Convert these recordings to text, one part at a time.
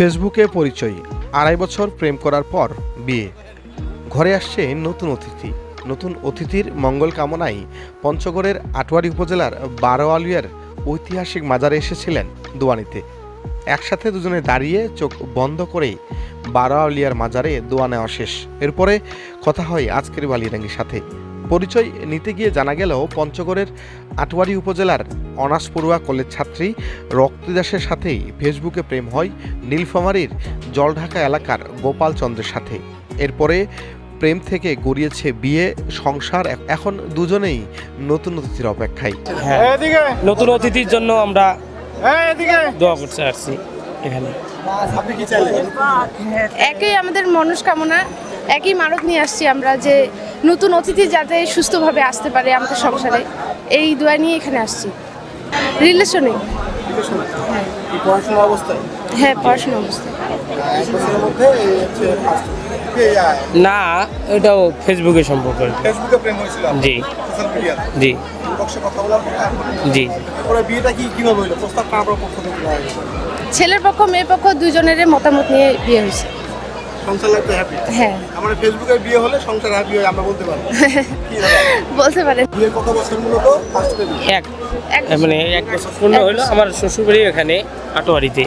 ফেসবুকে পরিচয়, আড়াই বছর প্রেম করার পর বিয়ে। ঘরে আসছে নতুন অতিথি, নতুন অতিথির মঙ্গল কামনায় পঞ্চগড়ের আটোয়ারি উপজেলার বারোয়ালিয়ার ঐতিহাসিক মাজারে এসেছিলেন দোয়ানিতে। একসাথে দুজনে দাঁড়িয়ে চোখ বন্ধ করেই বারোয়ালিয়ার মাজারে দোয়া নেওয়া শেষ। এরপরে কথা হয় আজকের বালিরাঙ্গির সাথে। পরিচয় নিতে গিয়ে জানা গেলেও পঞ্চগড়ের আটোয়ারি উপজেলার অনার্স পড়ুয়া কলেজ ছাত্রী রক্তি দাসের সাথেই ফেসবুকে প্রেম হয় নীলফামারীর জলঢাকা এলাকার গোপাল চন্দ্রের সাথে। এরপরে প্রেম থেকে গড়িয়েছে বিয়ে সংসার এখন দুজনেই নতুন অতিথির অপেক্ষায়। হ্যাঁ। নতুন অতিথির জন্য আমরা দোয়া করতে আসছি এখানে। আপনি কি চাইলেন? একই আমাদের মনস্কামনা একই মানত নিয়ে আসছি আমরা যে নতুন অতিথি যাতে সুস্থভাবে আসতে পারে আমাদের সংসারে। এই দোয়া নিয়ে এখানে আসছি। রিলেশনে হ্যাঁ পড়াশোনা অবস্থায়। না এটাও ফেসবুকে সম্পর্ক ফেসবুকে প্রেম হয়েছিল জি। জি। জি। বিয়েটা কি কীভাবে হইল প্রস্তাব কার পক্ষ থেকে ছেলের পক্ষ মেয়ের পক্ষ দুজনের মতামত নিয়ে বিয়ে হয়েছে। সংসার লাইফে হ্যাপি হ্যাঁ। আমার ফেসবুকে বিয়ে হলে সংসার হ্যাপি হয় আমরা বলতে পারি বলতে পারেন। বিয়ের কত বছর মূলত? ফার্স্ট এক। এক মানে এক বছর। পূর্ণ হলো আমার শ্বশুরবাড়ি এখানে আটোয়ারিতে।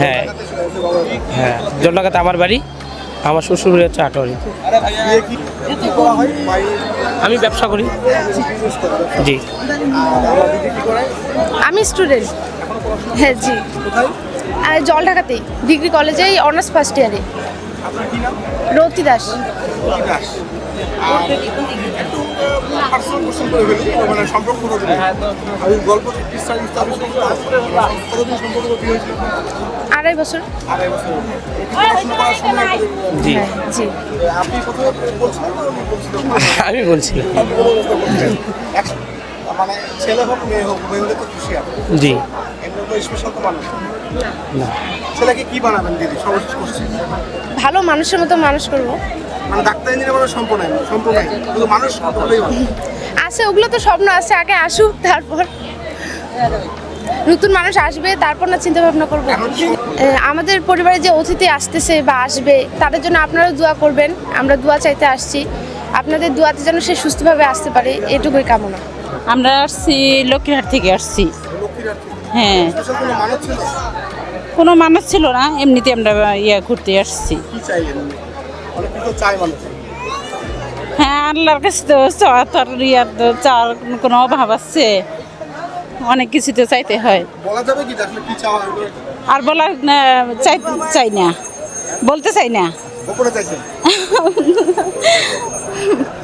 হ্যাঁ। হ্যাঁ। জলঢাকাতে আমার বাড়ি আমার শ্বশুরবাড়ি হচ্ছে আটোয়ারিতে। আমি ব্যবসা করি। জি। দিদি কি করে আমি স্টুডেন্ট। হ্যাঁ জি। জল ঢাকাতেই ডিগ্রি কলেজেই অনার্স ফার্স্ট ইয়ারে আপনার কি নাম? রতি দাস। মানে আড়াই বছর। জি। হ্যাঁ জি। আমি বলছিলাম? এক- মানে ছেলে হোক মেয়ে হোক মেয়ে হলে তো খুশি আপনি। জি। এমনি তো স্পেশাল তো মানুষ। না। ছেলেকে কি বানাবেন দিদি? সর্বশেষ করছি ভালো মানুষের মতো মানুষ করব। মানে ডাক্তার ইঞ্জিনিয়ার মানে সম্পূর্ণ নাই। সম্পূর্ণ মানুষ হলেই আছে ওগুলো তো স্বপ্ন আছে। আগে আসুক তারপর। নতুন মানুষ আসবে তারপর না চিন্তা ভাবনা করব আমাদের পরিবারে যে অতিথি আসতেছে বা আসবে তাদের জন্য আপনারাও দোয়া করবেন। আমরা দোয়া চাইতে আসছি। আপনাদের দোয়াতে যেন সে সুস্থভাবে আসতে পারে এটুকুই কামনা। আমরা আসছি লক্ষ্মীহাট থেকে আসছি। হ্যাঁ। কোনো মানুষ ছিল না এমনিতে আমরা ইয়ে ঘুরতে আসছি। হ্যাঁ আল্লাহর কাছে তো আর ইয়ার তো চাওয়ার কোনো অভাব আছে। অনেক কিছু তো চাইতে হয়। আর বলার চাই চাই না। বলতে চাই না।